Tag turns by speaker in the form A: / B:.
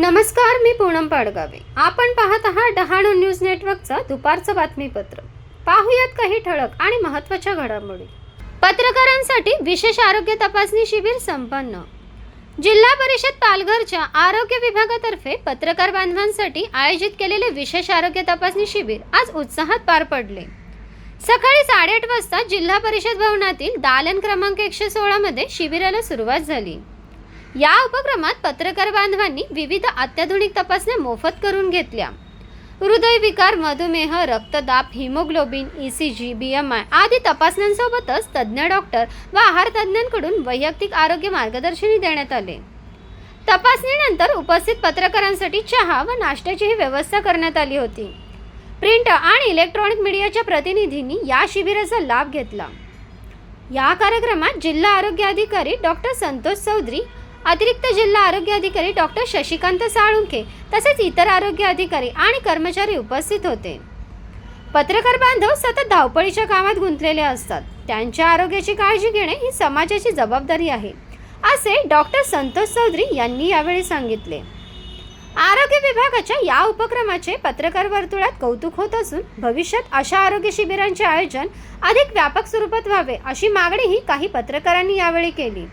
A: नमस्कार मी पूनम पाडगावे. आपण पाहत आहात डहाणू न्यूज नेटवर्कचं दुपारचं बातमीपत्र. पाहुयात काही ठळक आणि महत्त्वाच्या घडामोडी. पत्रकारांसाठी विशेष आरोग्य तपासणी शिबिर संपन्न. जिल्हा परिषद पालघरच्या आरोग्य विभागातर्फे पत्रकार बांधवांसाठी आयोजित केलेले विशेष आरोग्य तपासणी शिबिर आज उत्साहात पार पडले. सकाळी साडेआठ वाजता जिल्हा परिषद भवनातील दालन क्रमांक एकशे सोळामध्ये शिबिराला सुरुवात झाली. या उपक्रमात पत्रकार बांधवांनी विविध अत्याधुनिक तपासण्या मोफत करून घेतल्या. हृदयविकार मधुमेह रक्तदाब haemoglobin E C G B M I आदी तपासण्यांसोबतच तज्ज्ञ डॉक्टर व आहार तज्ज्ञांकडून वैयक्तिक आरोग्य मार्गदर्शनही देण्यात आले. तपासणीनंतर उपस्थित पत्रकारांसाठी चहा व नाश्त्याचीही व्यवस्था करण्यात आली होती. प्रिंट आणि इलेक्ट्रॉनिक मीडियाच्या प्रतिनिधींनी या शिबिराचा लाभ घेतला. या कार्यक्रमात जिल्हा आरोग्य अधिकारी डॉक्टर संतोष चौधरी अतिरिक्त जिल्हा आरोग्य अधिकारी डॉक्टर शशिकांत साळुंखे तसेच इतर आरोग्य अधिकारी आणि कर्मचारी उपस्थित होते. पत्रकार बांधव सतत धावपळीच्या कामात गुंतलेले असतात. त्यांच्या आरोग्याची काळजी घेणे ही समाजाची जबाबदारी आहे असे डॉक्टर संतोष चौधरी यांनी यावेळी सांगितले. आरोग्य विभागाच्या या उपक्रमाचे पत्रकार वर्तुळात कौतुक होत असून भविष्यात अशा आरोग्य शिबिरांचे आयोजन अधिक व्यापक स्वरूपात व्हावे अशी मागणीही काही पत्रकारांनी यावेळी केली.